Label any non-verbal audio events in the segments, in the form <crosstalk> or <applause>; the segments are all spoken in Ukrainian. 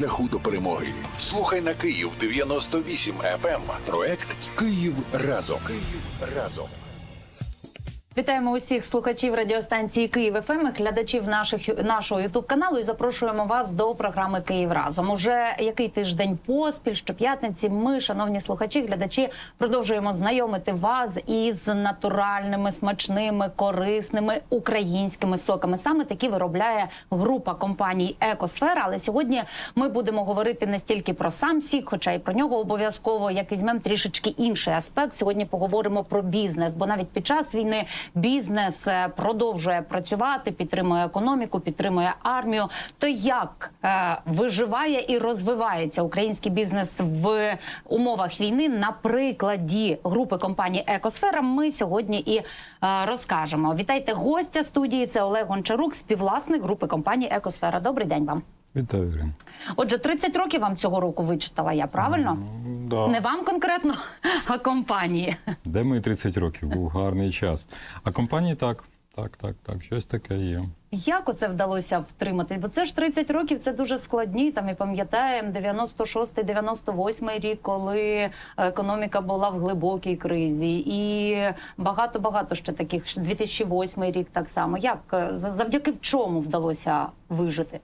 шляху до перемоги. Слухай на Київ 98 FM. Проект Київ разом. Київ разом. Вітаємо усіх слухачів радіостанції Київ ФМ, глядачів наших нашого ютуб каналу і запрошуємо вас до програми Київ разом. Уже який тиждень поспіль, щоп'ятниці. Ми, шановні слухачі, глядачі, продовжуємо знайомити вас із натуральними, смачними, корисними українськими соками. Саме такі виробляє група компаній Екосфера. Але сьогодні ми будемо говорити не стільки про сам сік, хоча й про нього обов'язково, як візьмемо трішечки інший аспект. Сьогодні поговоримо про бізнес, бо навіть під час війни бізнес е, продовжує працювати, підтримує економіку, підтримує армію. То як е, виживає і розвивається український бізнес в умовах війни на прикладі групи компанії Екосфера? Ми сьогодні і е, розкажемо. Вітайте гостя студії. Це Олег Гончарук, співвласник групи компанії Екосфера. Добрий день вам. Вітаю. Отже, 30 років вам цього року вичитала я правильно? Да. Не вам конкретно, а компанії. Де мої 30 років? Був гарний час. А компанії так, так, так, так, щось таке є. Як оце вдалося втримати? Бо це ж 30 років, це дуже складні. Там і пам'ятаємо 96-98 рік, коли економіка була в глибокій кризі, і багато багато ще таких 2008 рік так само. Як е, за- завдяки в чому вдалося вижити?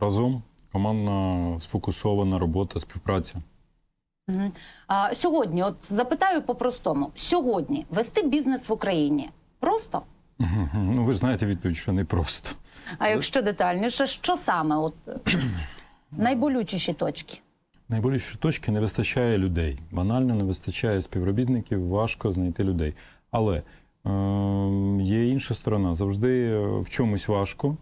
Разом командна сфокусована робота, співпраця. А сьогодні, от запитаю по-простому: сьогодні вести бізнес в Україні просто. Ну, ви ж знаєте відповідь, що не просто. А якщо детальніше, що саме? От <clears throat> найболючіші точки? Найбільші точки не вистачає людей. Банально не вистачає співробітників, важко знайти людей. Але е, є інша сторона. Завжди е, в чомусь важко,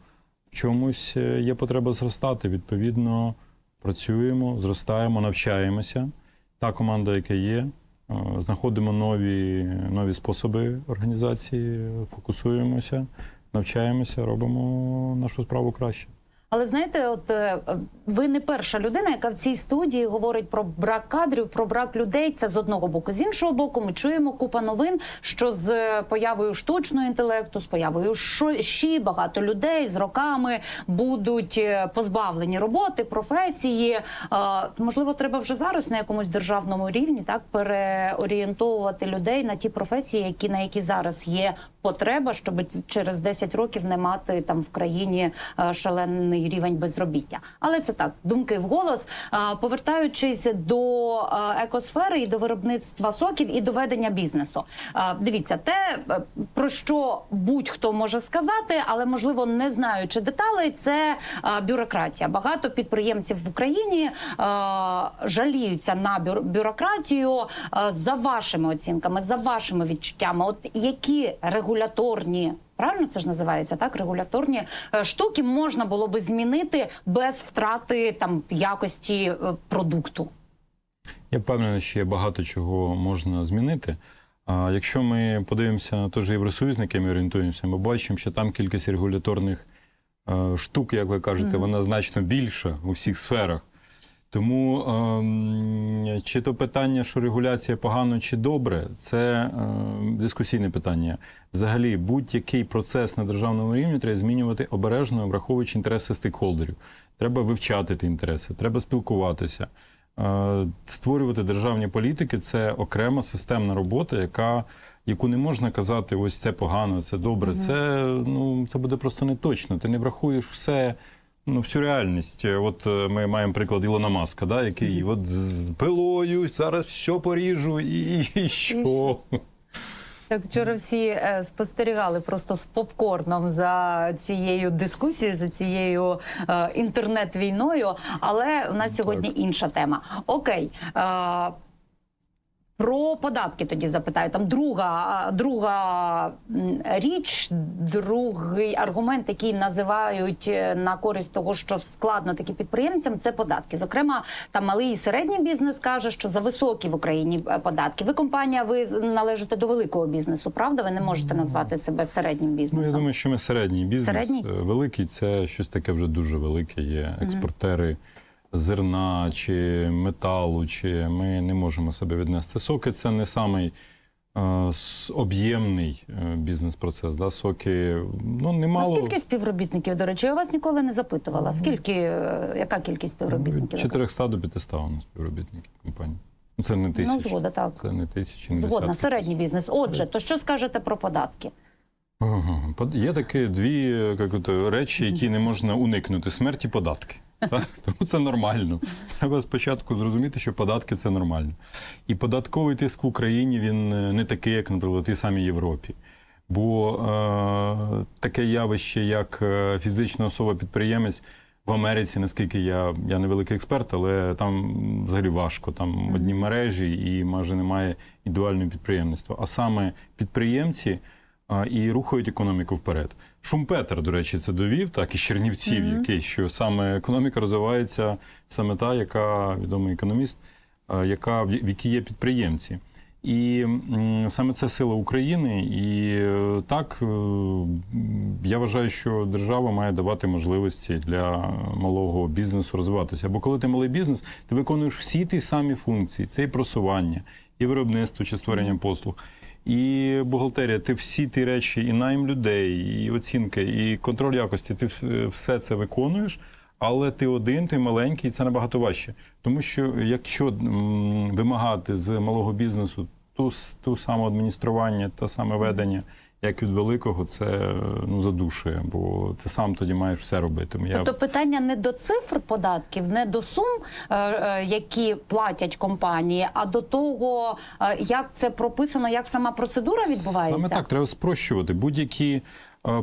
чомусь е, є потреба зростати. Відповідно, працюємо, зростаємо, навчаємося. Та команда, яка є, е, знаходимо нові, нові способи організації, фокусуємося, навчаємося, робимо нашу справу краще. Але знаєте, от е, ви не перша людина, яка в цій студії говорить про брак кадрів, про брак людей. Це з одного боку. З іншого боку, ми чуємо купа новин, що з е, появою штучного інтелекту, з появою ЩІ, багато людей з роками будуть е, позбавлені роботи, професії. Можливо, треба вже зараз на якомусь державному рівні так переорієнтовувати людей на ті професії, які на які зараз є потреба, щоб через 10 років не мати там в країні е, шалений рівень безробіття. Але це так, думки вголос. Е, Повертаючись до е, екосфери і до виробництва соків і до ведення бізнесу. Дивіться, те про що будь-хто може сказати, але можливо не знаючи деталей, це бюрократія. Багато підприємців в Україні жаліються на бюр- бюрократію за вашими оцінками, за вашими відчуттями. От які регуляторні. Правильно це ж називається так. Регуляторні е, штуки можна було би змінити без втрати там якості е, продукту. Я впевнений, що є багато чого можна змінити. А якщо ми подивимося на той же Євросоюз, на який ми орієнтуємося, ми бачимо, що там кількість регуляторних е, штук, як ви кажете, вона значно більша у всіх сферах. Тому ем, чи то питання, що регуляція погано чи добре, це е, дискусійне питання. Взагалі, будь-який процес на державному рівні треба змінювати обережно, враховуючи інтереси стейкхолдерів. Треба вивчати ті інтереси, треба спілкуватися. Е, Створювати державні політики це окрема системна робота, яка, яку не можна казати, ось це погано, це добре. Це, ну, це буде просто не точно. Ти не врахуєш все. Ну, всю реальність. Е, От е, ми маємо приклад Ілона Маска, да, який от з пилою зараз все поріжу, і, і що? Так вчора всі е, спостерігали просто з попкорном за цією дискусією, за цією е, інтернет-війною. Але у нас сьогодні інша тема. Окей. Е, про податки тоді запитаю. Там друга, друга річ, другий аргумент, який називають е, на користь того, що складно таки підприємцям, це податки. Зокрема, там малий і середній бізнес каже, що за високі в Україні е, податки. Ви компанія, ви належите до великого бізнесу, правда? Ви не можете назвати себе середнім Ну, я думаю, що ми середній бізнес. Середній? Е, Великий це щось таке вже дуже велике. Є експортери зерна чи металу, чи ми не можемо себе віднести. Соки це не самий е, об'ємний е, бізнес-процес. Да? Соки ну А скільки співробітників, до речі, я вас ніколи не запитувала. Скільки, е, яка кількість Від співробітників? 400 до 500 у нас співробітників компанії. Ну, Це не тисячі. Ну, згода, так. Це не тисячі, не Згодна, десятки середній бізнес. Отже, то що скажете про податки? Ага. Є такі дві як ото, речі, які не можна уникнути: смерть і податки. Тому це нормально. Треба спочатку зрозуміти, що податки це нормально. І податковий тиск в Україні він е, не такий, як, наприклад, в тій самій Європі. Бо е, таке явище, як е, фізична особа-підприємець в Америці, наскільки я, я не великий експерт, але там взагалі важко. Там одні мережі і майже немає індивідуального підприємництва. А саме підприємці а, і рухають економіку вперед. Шумпетер, до речі, це довів, так і Чернівців, який що саме економіка розвивається саме та, яка відомий економіст, яка в в якій є підприємці. І саме це сила України. І е, так е, я вважаю, що держава має давати можливості для малого бізнесу розвиватися. Бо коли ти малий бізнес, ти виконуєш всі ті самі функції: це і просування, і виробництво чи створення послуг. І бухгалтерія, ти всі ті речі, і найм людей, і оцінки, і контроль якості, ти все це виконуєш, але ти один, ти маленький, і це набагато важче. Тому що якщо вимагати з малого бізнесу ту, ту саме адміністрування, те саме ведення, як від великого, це ну, задушує, бо ти сам тоді маєш все робити. Я... Тобто питання не до цифр податків, не до сум, е, е, які платять компанії, а до того, е, як це прописано, як сама процедура відбувається. Саме так, треба спрощувати. Будь-які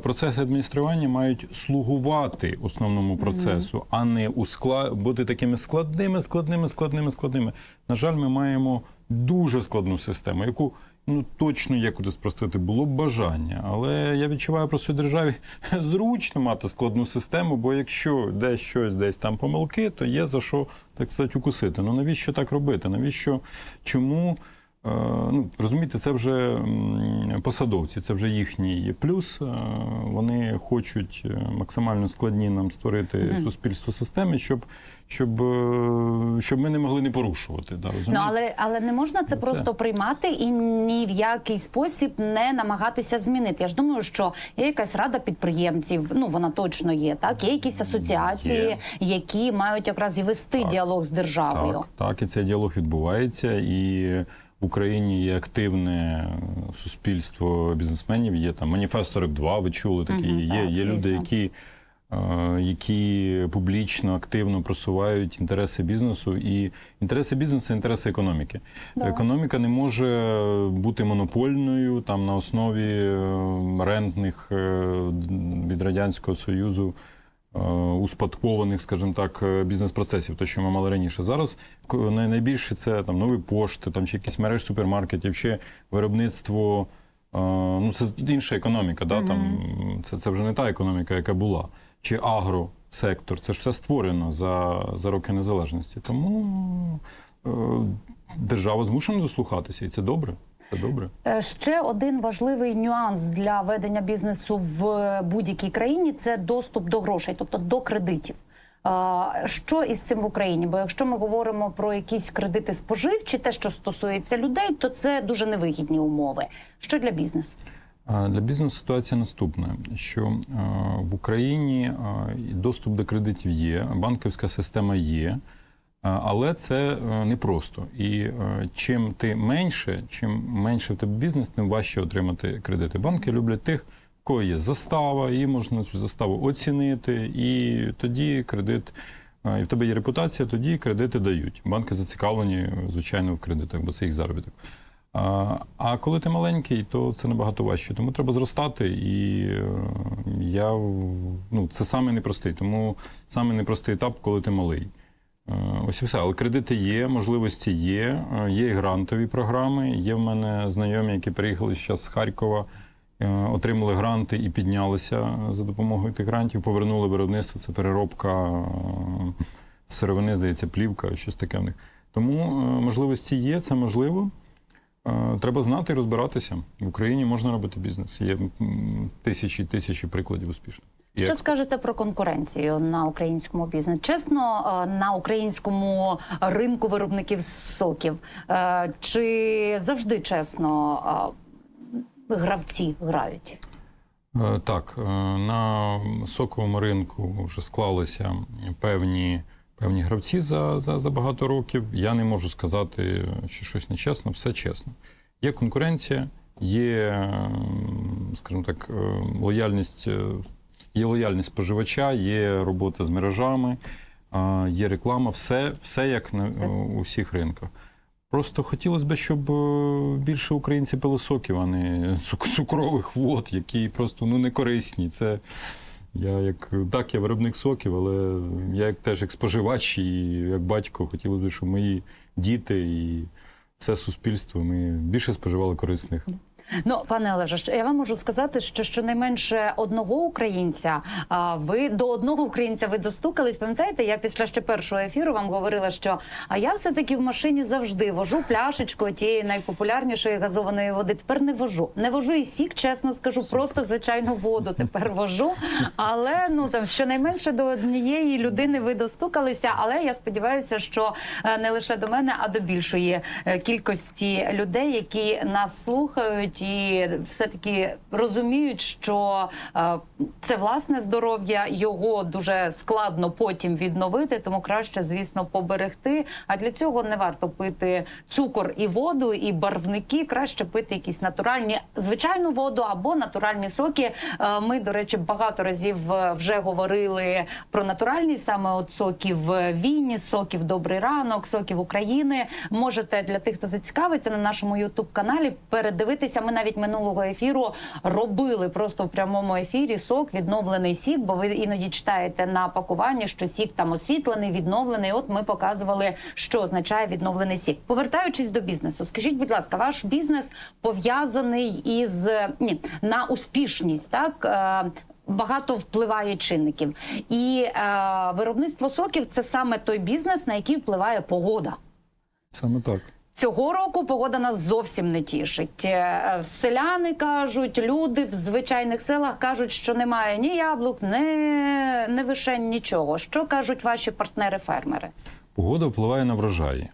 процеси адміністрування мають слугувати основному процесу, а не ускла... бути такими складними, складними, складними, складними. На жаль, ми маємо дуже складну систему, яку ну точно є куди спростити, було б бажання. Але я відчуваю просто державі <laughs> зручно мати складну систему, бо якщо десь щось, десь там помилки, то є за що так сказати, укусити. Ну навіщо так робити? Навіщо чому? Е, Ну, розумієте, це вже посадовці, це вже їхній плюс. Е, Вони хочуть е, максимально складні нам створити суспільство системи, щоб, щоб, щоб ми не могли не порушувати. Да, Ну але але не можна це Це- просто приймати і ні в який спосіб не намагатися змінити. Я ж думаю, що є якась рада підприємців. Ну вона точно є. Так є якісь асоціації, Є. які мають якраз і вести діалог з державою. Так, так, і цей діалог відбувається. І в Україні є активне суспільство бізнесменів. Є там маніфест 42, ви чули такі. Мгм, є, так, є люди, які. е, Які публічно активно просувають інтереси бізнесу, і інтереси бізнесу інтереси економіки. Да. Економіка не може бути монопольною там на основі е, рентних е, від радянського союзу успадкованих, скажімо так, е, бізнес-процесів, то що ми мали раніше. Зараз найбільше це там нові пошти, там чи якісь мережі супермаркетів, чи виробництво. е, Ну, це інша економіка, да? там, це, це вже не та економіка, яка була. Чи агросектор, це ж все створено за, за роки незалежності. Тому е, держава змушена дослухатися, і це добре. Це добре. Е, Ще один важливий нюанс для ведення бізнесу в будь-якій країні це доступ до грошей, тобто до кредитів. Що із цим в Україні? Бо якщо ми говоримо про якісь кредити споживчі, те, що стосується людей, то це дуже невигідні умови. Що для бізнесу? Для бізнесу ситуація наступна: що е, в Україні е, доступ до кредитів є, банківська система є, але це е, непросто. І е, чим ти менше, чим менше в тебе бізнес, тим важче отримати кредити. Банки люблять тих, в кого є застава, і можна цю заставу оцінити, і тоді кредит. е, І в тебе є репутація, тоді кредити дають. Банки зацікавлені, звичайно, в кредитах, бо це їх заробіток. А, коли ти маленький, то це набагато важче. Тому треба зростати. І я ну, це саме непростий. Тому саме непростий етап, коли ти малий. Е, Ось і все. Але кредити є, можливості є. е, Є і грантові програми. Є в мене знайомі, які приїхали зараз з Харкова, е, отримали гранти і піднялися за допомогою тих грантів, повернули виробництво. Це переробка сировини, здається, плівка, щось таке в них. Тому можливості є, це можливо. Треба знати і розбиратися. В Україні можна робити бізнес. Є тисячі тисячі прикладів успішних. Як- Що скажете про конкуренцію на українському бізнесі? Чесно, е, на українському ринку виробників соків е, чи завжди чесно е, гравці грають? Так, на соковому ринку вже склалися певні, певні гравці за, за, за багато років. Я не можу сказати, що щось нечесно, все чесно. Є конкуренція, є, е, скажімо так, лояльність, є лояльність споживача, є робота з мережами, є реклама, все, все як на е, у всіх ринках. Просто хотілося б, щоб е, більше українці пили соків, а не <laughs> цукрових вод, які просто ну, не корисні. Це я як так, я виробник соків, але я як теж як споживач і як батько хотілося б, щоб мої діти і все суспільство ми більше споживали корисних. Ну, пане Олеже, я вам можу сказати, що щонайменше одного українця, а ви до одного українця ви достукались. Пам'ятаєте, я після ще першого ефіру вам говорила, що а я все таки в машині завжди вожу пляшечку тієї найпопулярнішої газованої води. Тепер не вожу. Не вожу і сік, чесно скажу, просто звичайну воду тепер вожу. Але ну там щонайменше до однієї людини ви достукалися. Але я сподіваюся, що е, не лише до мене, а до більшої е, кількості людей, які нас слухають і все-таки розуміють, що е, це власне здоров'я, його дуже складно потім відновити, тому краще, звісно, поберегти. А для цього не варто пити цукор і воду, і барвники. Краще пити якісь натуральні звичайну воду або натуральні соки. Е, Ми, до речі, багато разів е, вже говорили про натуральні саме от соків Вінні, соків Добрий ранок, соків України. Можете для тих, хто зацікавиться на нашому Ютуб каналі передивитися. Ми навіть минулого ефіру робили просто в прямому ефірі сок, відновлений сік. Бо ви іноді читаєте на пакуванні, що сік там освітлений, відновлений. От ми показували, що означає відновлений сік. Повертаючись до бізнесу, скажіть, будь ласка, ваш бізнес пов'язаний із ні на успішність, так. е, Багато впливає чинників, і е, виробництво соків це саме той бізнес, на який впливає погода. Саме так. Цього року погода нас зовсім не тішить. Е, Селяни кажуть, люди в звичайних селах кажуть, що немає ні яблук, ні, ні вишень, нічого. Що кажуть ваші партнери-фермери? Погода впливає на врожай.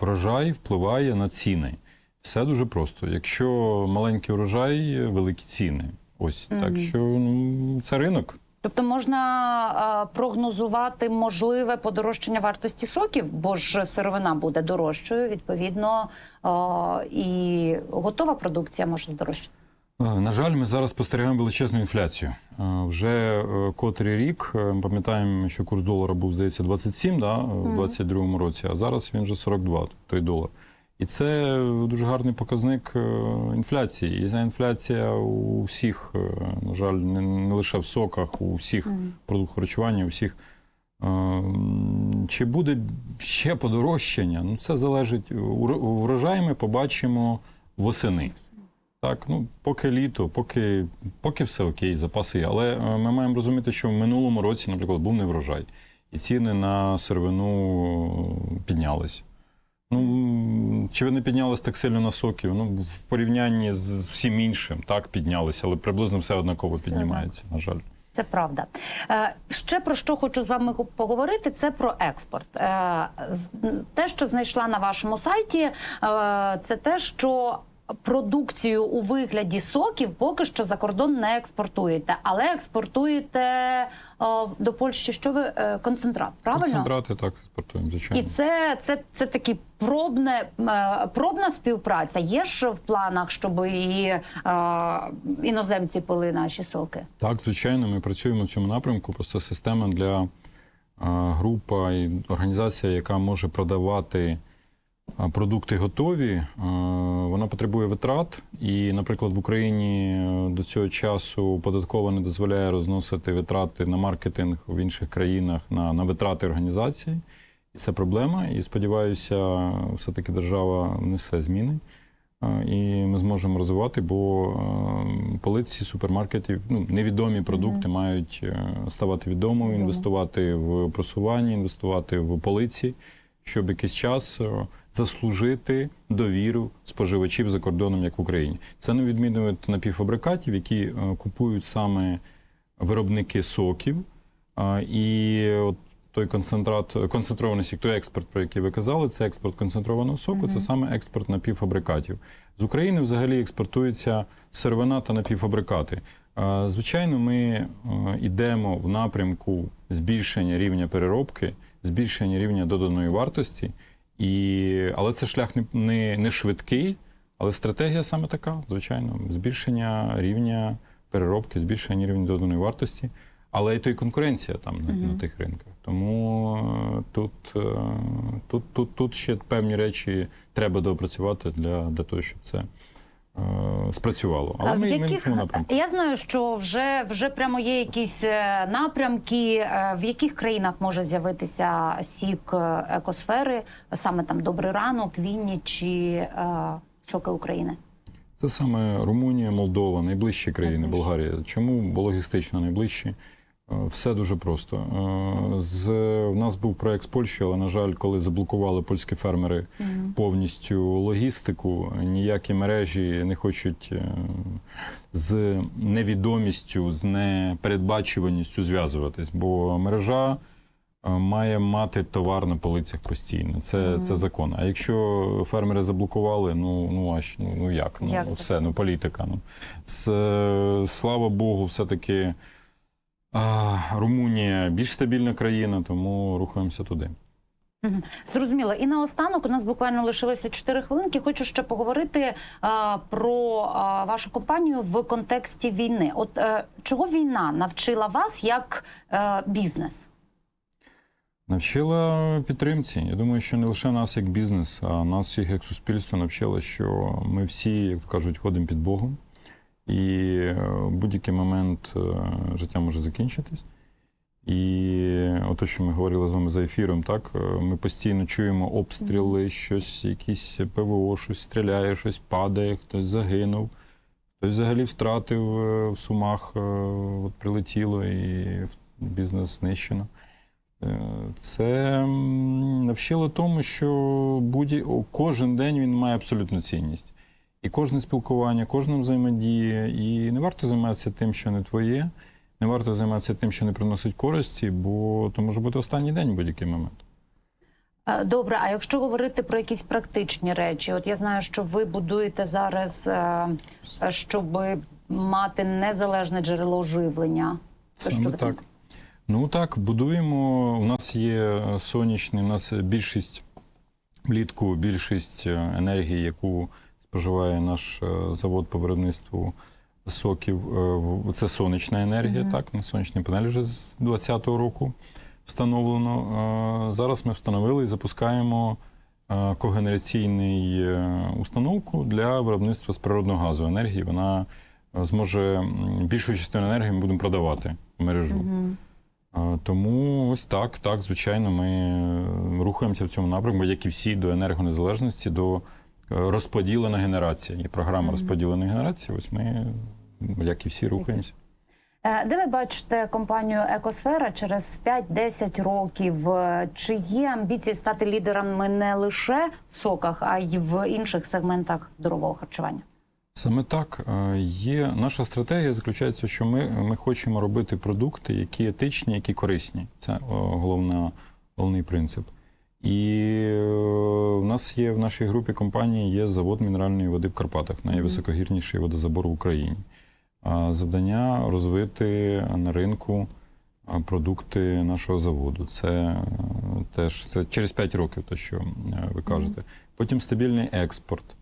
Врожай впливає на ціни. Все дуже просто. Якщо маленький врожай, великі ціни. Ось так що ну, це ринок. Тобто можна прогнозувати можливе подорожчання вартості соків, бо ж сировина буде дорожчою, відповідно, і готова продукція може здорожчати. Е, На жаль, ми зараз спостерігаємо величезну інфляцію. Е, Вже е, котрий рік ми пам'ятаємо, що курс долара був, здається, 27 да, в 22-му році, а зараз він вже 42, той долар. І це дуже гарний показник е, інфляції. І ця інфляція у всіх, е, на жаль, не, не лише в соках, у всіх продуктах харчування, у всіх. Е, Чи буде ще подорожчання? Ну, це залежить. Врожай ми побачимо восени. Так, ну поки літо, поки, поки все окей, запаси є. Але ми маємо розуміти, що в минулому році, наприклад, був неврожай, і ціни на сировину піднялись. Ну, чи вони піднялись так сильно на соків? Ну, в порівнянні з, всім іншим, так, піднялися, але приблизно все однаково піднімається, на жаль. Це правда. Е, ще про що хочу з вами поговорити, це про експорт. Е, те, що знайшла на вашому сайті, е, це те, що продукцію у вигляді соків поки що за кордон не експортуєте, але експортуєте е, до Польщі. Що ви е, концентрат? Правильно? Концентрати так експортуємо, звичайно. І це, це, це такі пробне, е, пробна співпраця. Є ж в планах, щоб і е, іноземці пили наші соки. Так, звичайно, ми працюємо в цьому напрямку. Просто система для група і організація, яка може продавати продукти готові, вона потребує витрат. І, наприклад, в Україні е, до цього часу податкова не дозволяє розносити витрати на маркетинг в інших країнах на, на витрати організації. І це проблема. І сподіваюся, все-таки держава внесе зміни. І ми зможемо розвивати, бо полиці супермаркетів, ну невідомі продукти мають е, ставати відомими, інвестувати в просування, інвестувати в полиці, щоб якийсь час е, заслужити довіру споживачів за кордоном, як в Україні. Це не відміну від напівфабрикатів, які е, купують саме виробники соків. І от той концентрат, концентрований сік, той експорт, про який ви казали, це експорт концентрованого соку, це саме експорт напівфабрикатів. З України взагалі експортується сировина та напівфабрикати. Звичайно, ми е, йдемо в напрямку збільшення рівня переробки, збільшення рівня доданої вартості. І, але це шлях не, не, не швидкий, але стратегія саме така, звичайно, збільшення рівня переробки, збільшення рівня доданої вартості, але і то й конкуренція там на, на тих ринках. Тому е, тут, е, тут, тут, тут ще певні речі треба доопрацювати для, для того, щоб це спрацювало. Але А в ми, в яких напрямку. я знаю, що вже вже прямо є якісь е, напрямки, е, в яких країнах може з'явитися сік е, екосфери, саме там Добрий ранок, Вінні чи е, соки України. Це саме Румунія, Молдова, найближчі країни. Болгарія. Чому логістично найближчі? Е, Все дуже просто. Е, З в нас був проект з Польщі, але на жаль, коли заблокували польські фермери повністю логістику, ніякі мережі не хочуть е, з невідомістю, з непередбачуваністю зв'язуватись, бо мережа має мати товар на полицях постійно. Це, це закон. А якщо фермери заблокували, ну ну а ну, ну як? Ну Як все, ну політика. Ну З, е, слава Богу, все-таки а, Румунія більш стабільна країна, тому рухаємося туди. Зрозуміло. І наостанок у нас буквально лишилося 4 хвилинки. Хочу ще поговорити а, про а, вашу компанію в контексті війни. От е, чого війна навчила вас як е, бізнес? Навчила підтримці. Я думаю, що не лише нас як бізнес, а нас всіх як суспільство навчила, що ми всі, як кажуть, ходимо під Богом, і е, в будь-який момент е, життя може закінчитись. І ото, що ми говорили з вами за ефіром, так е, ми постійно чуємо обстріли, щось, якісь ПВО, щось стріляє, щось падає, хтось загинув, хтось взагалі втратив е, в сумах, е, от прилетіло і бізнес знищено. Е, Це навчило тому, що будь кожен день він має абсолютну цінність. І кожне спілкування, кожна взаємодія. І не варто займатися тим, що не твоє, не варто займатися тим, що не приносить користі, бо то може бути останній день будь-який момент. Е, Добре, а якщо говорити про якісь практичні речі, от я знаю, що ви будуєте зараз, е, щоб мати незалежне джерело живлення. То що Саме ви там- так. Ну так, будуємо. У нас є сонячний, у нас більшість влітку, більшість е, енергії, яку споживає наш е, завод по виробництву соків. е, Це сонячна енергія, так, на сонячні панелі вже з 2020 року встановлено. Е, Зараз ми встановили і запускаємо когенераційний е, установку для виробництва з природного газу енергії. Вона зможе більшу частину енергії ми будемо продавати в мережу. Е, Тому ось так, так, звичайно, ми рухаємося в цьому напрямку, як і всі до енергонезалежності, до розподілена генерація. Є програма розподіленої генерації. Ось ми, як і всі, рухаємося. Е, Де ви бачите компанію Екосфера через 5-10 років? Е, Чи є амбіції стати лідерами не лише в соках, а й в інших сегментах здорового харчування? Саме так е, є наша стратегія заключається, що ми, ми хочемо робити продукти, які етичні, які корисні. Це о, головна, головний принцип. І е, в нас є в нашій групі компаній є завод мінеральної води в Карпатах, найвисокогірніший водозабор в Україні. Завдання розвити на ринку продукти нашого заводу. Це е, теж це через 5 років, то що е, ви кажете. Потім стабільний експорт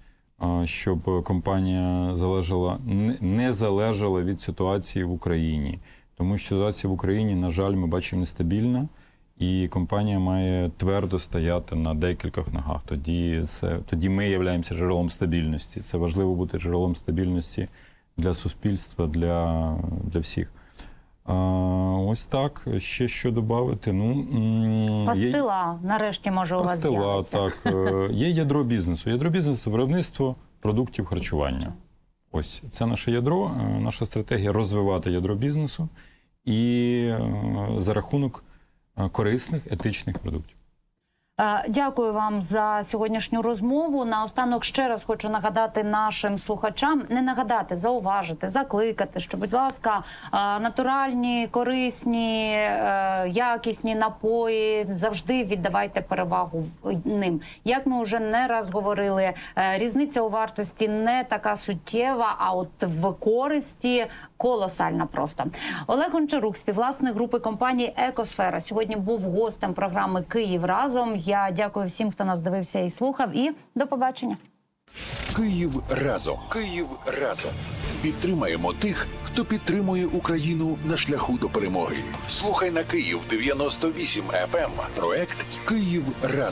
щоб компанія залежала не- не залежала від ситуації в Україні, тому що ситуація в Україні, на жаль, ми бачимо нестабільна, і компанія має твердо стояти на декількох ногах. Тоді це тоді ми являємося джерелом стабільності. Це важливо бути джерелом стабільності для суспільства, для, для всіх. А, ось так. Ще що додати. Ну, м, є- Пастила нарешті може у вас Пастила, так. Е, Є ядро бізнесу. Ядро бізнесу виробництво продуктів харчування. Ось це наше ядро, е, наша стратегія розвивати ядро бізнесу і е, за рахунок корисних етичних продуктів. Е, Дякую вам за сьогоднішню розмову. Наостанок ще раз хочу нагадати нашим слухачам, не нагадати, зауважити, закликати, що, будь ласка, е, натуральні, корисні, е, якісні напої завжди віддавайте перевагу ним. Як ми вже не раз говорили, різниця у вартості не така суттєва, а от в користі колосальна просто. Олег Гончарук, співвласник групи компанії Екосфера, сьогодні був гостем програми Київ разом. Я дякую всім, хто нас дивився і слухав. І до побачення. Київ разом. Київ разом. Підтримаємо тих, хто підтримує Україну на шляху до перемоги. Слухай на Київ 98 FM. Проект Київ разом.